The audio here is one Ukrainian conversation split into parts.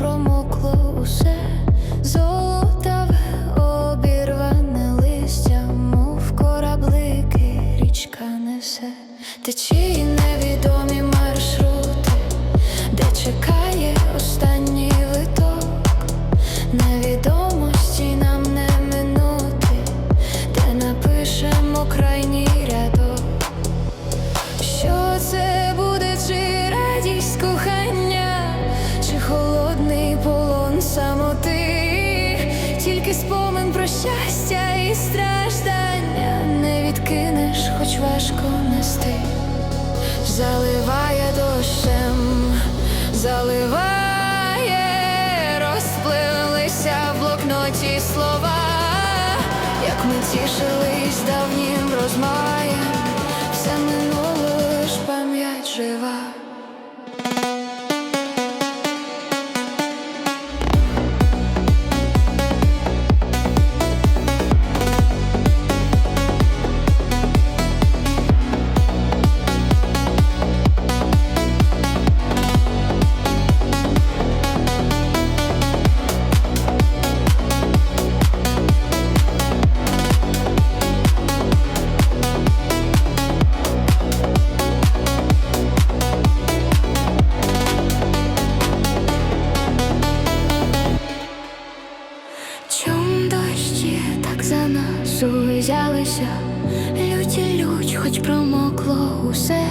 промокло усе золотаве обірване листя, мов кораблики, річка несе, течії невідомі маршрути, де чекає. Тільки спомин про щастя і страждання не відкинеш, хоч важко нести, заливає дощем, заливає, розпливлися в блокноті слова, як ми тішились давнім розмаєм, все минуло лиш пам'ять жива. За нас узялися, люті лють, хоч промокло усе,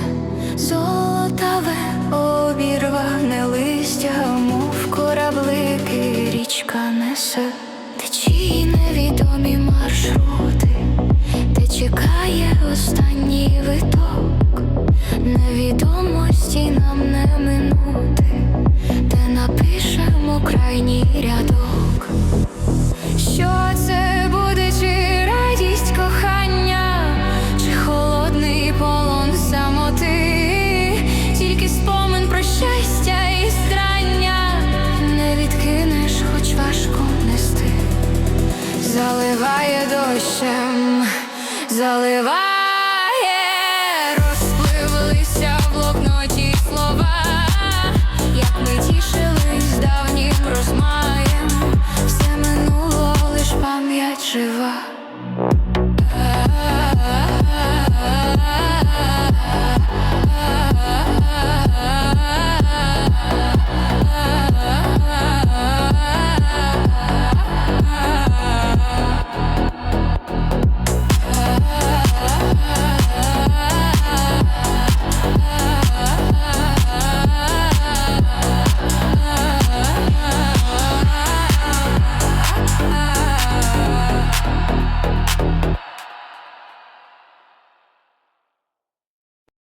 золотаве обірване листя, мов кораблики, річка несе, течії невідомі маршрути, де чекає останній виток, заливає дощем, заливає.